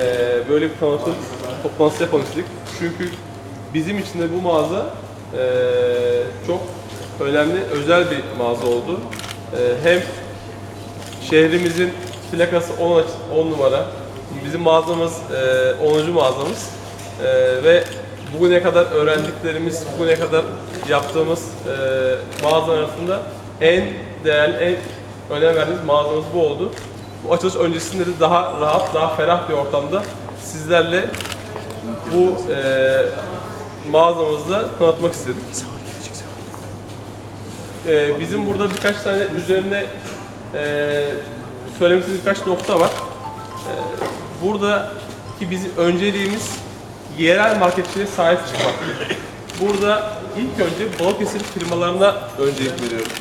e, böyle bir tanıtım toplantısı yapalım. Çünkü bizim için de bu mağaza e, çok önemli, özel bir mağaza oldu. E, hem şehrimizin plakası 10, aç- 10 numara, bizim mağazamız e, 10. mağazamız E, ve bugüne kadar öğrendiklerimiz, bugüne kadar yaptığımız e, mağaza arasında en değerli, en önem verdiğimiz mağazamız bu oldu. Bu açılış öncesinde de daha rahat, daha ferah bir ortamda sizlerle bu e, mağazamızda tanıtmak istedik. E, bizim burada birkaç tane üzerine e, söylemek istediğim birkaç nokta var. E, buradaki bizim önceliğimiz yerel marketçiliğe sahip çıkmak. Burada ilk önce Balıkesir firmalarına öncelik veriyoruz.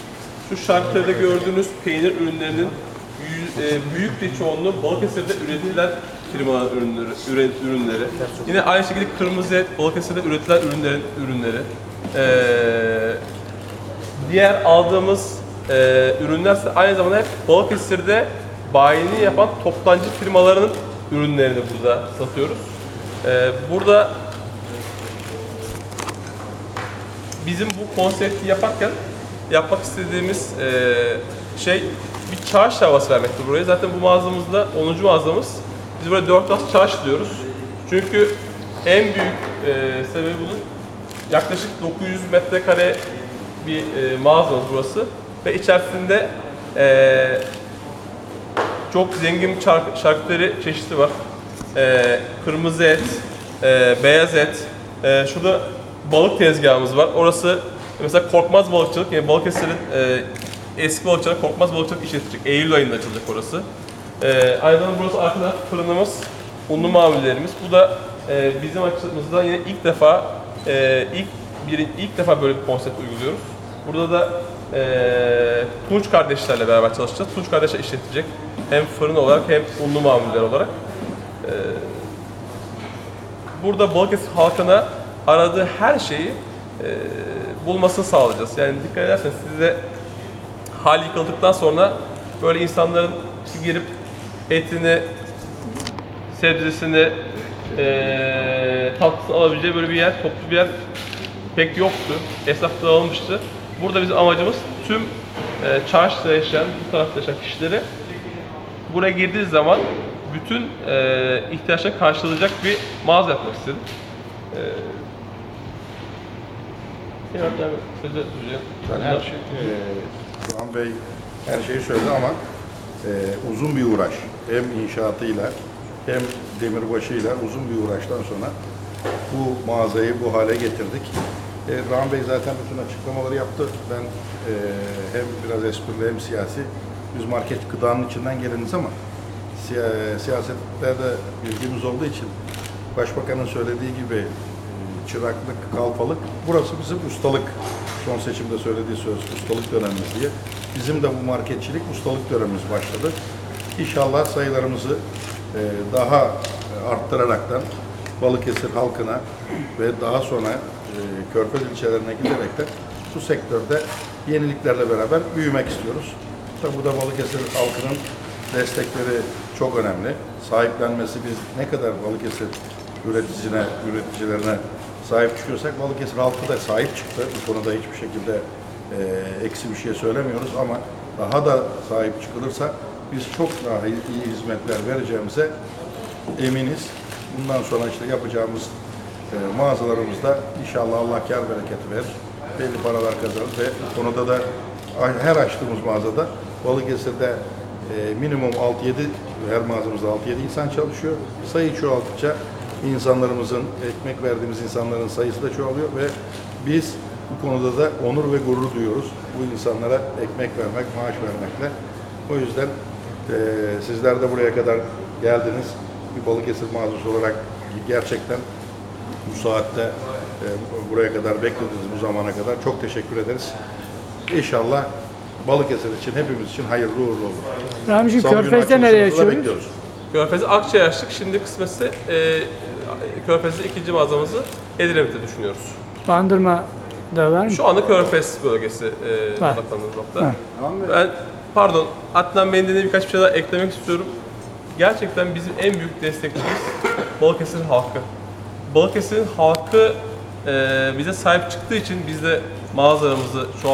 Şu şarkılarda gördüğünüz peynir ürünlerinin büyük bir çoğunluğu Balıkesir'de üretilen firmalar ürünleri, üre- ürünleri. Yine aynı şekilde kırmızı et, Balıkesir'de üretilen ürünlerin ürünleri. Ee, diğer aldığımız e, ürünler ise aynı zamanda hep Balıkesir'de bayini yapan toptancı firmalarının ürünlerini burada satıyoruz. E, burada bizim bu konsepti yaparken yapmak istediğimiz e, şey bir çarşı havası vermekti buraya. Zaten bu mağazamızda 10. mağazamız. Biz buraya 4 as çarşı diyoruz. Çünkü en büyük e, sebebi bunun yaklaşık 900 metrekare bir e, mağazamız burası ve içerisinde e, çok zengin şark, şarküteri çeşidi var. E, kırmızı et, e, beyaz et, e, şurada balık tezgahımız var. Orası mesela Korkmaz Balıkçılık, yani Balıkesir'in e, eski balıkçılık Korkmaz Balıkçılık işletecek. Eylül ayında açılacak orası. E, aynı zamanda burası arkada fırınımız, unlu mamullerimiz. Bu da e, bizim açımızdan yine ilk defa e, ilk bir ilk defa böyle bir konsept uyguluyoruz. Burada da e, Tunç kardeşlerle beraber çalışacağız. Tunç kardeşler işletecek. Hem fırın olarak hem unlu mamuller olarak. E, burada Balıkesir halkına aradığı her şeyi e, bulmasını sağlayacağız. Yani dikkat ederseniz size hal yıkıldıktan sonra böyle insanların girip etini, sebzesini, eee tatlısını alabileceği böyle bir yer, toplu bir yer pek yoktu. Esnaf dağılmıştı. Burada bizim amacımız tüm eee çarşıda yaşayan, bu tarafta yaşayan kişileri buraya girdiği zaman bütün eee ihtiyaçlarını karşılayacak bir mağaza yapmak istedim. Eee Yine hatta sözü duyacağım. Ben her şey, eee Doğan Bey her şeyi söyledi ama eee, uzun bir uğraş. Hem inşaatıyla hem demirbaşıyla uzun bir uğraştan sonra bu mağazayı bu hale getirdik. E, Rahman Bey zaten bütün açıklamaları yaptı. Ben eee, hem biraz esprili hem siyasi. Biz market gıdanın içinden geleniz ama siya- siyasetlerde bilgimiz olduğu için Başbakanın söylediği gibi e, çıraklık, kalfalık. Burası bizim ustalık. Son seçimde söylediği söz ustalık dönemimiz diye. Bizim de bu marketçilik ustalık dönemimiz başladı. İnşallah sayılarımızı e, daha e, arttıraraktan Balıkesir halkına ve daha sonra e, Körfez ilçelerine giderek de bu sektörde yeniliklerle beraber büyümek istiyoruz. Tabi bu da Balıkesir halkının destekleri çok önemli. Sahiplenmesi biz ne kadar Balıkesir üreticisine, üreticilerine sahip çıkıyorsak Balıkesir halkı da sahip çıktı. Bu konuda hiçbir şekilde e, eksi bir şey söylemiyoruz ama daha da sahip çıkılırsa biz çok daha iyi, hizmetler vereceğimize eminiz. Bundan sonra işte yapacağımız e, mağazalarımızda inşallah Allah kar bereketi verir. Belli paralar kazanır ve bu konuda da her açtığımız mağazada Balıkesir'de e, minimum 6-7 her mağazamızda 6-7 insan çalışıyor. Sayı çoğalttıkça insanlarımızın, ekmek verdiğimiz insanların sayısı da çoğalıyor ve biz bu konuda da onur ve gurur duyuyoruz. Bu insanlara ekmek vermek, maaş vermekle. O yüzden e, sizler de buraya kadar geldiniz. Bir Balıkesir mağazası olarak gerçekten bu saatte e, buraya kadar beklediniz bu zamana kadar. Çok teşekkür ederiz. İnşallah Balıkesir için, hepimiz için hayırlı uğurlu olur. Ramicim Körfez'de nereye açıyoruz? bekliyoruz. Körfez'e Akçay açtık. Şimdi kısmetse e, Körfez'de ikinci mağazamızı Edremit'te düşünüyoruz. Bandırma'da var mı? Şu anda Körfez bölgesi e, Var. odaklandığımız nokta. Var. Ben pardon Adnan Bey'in dediği birkaç bir şey daha eklemek istiyorum. gerçekten bizim en büyük destekçimiz Balıkesir halkı. Balıkesir'in halkı e, bize sahip çıktığı için biz de mağazalarımızı şu an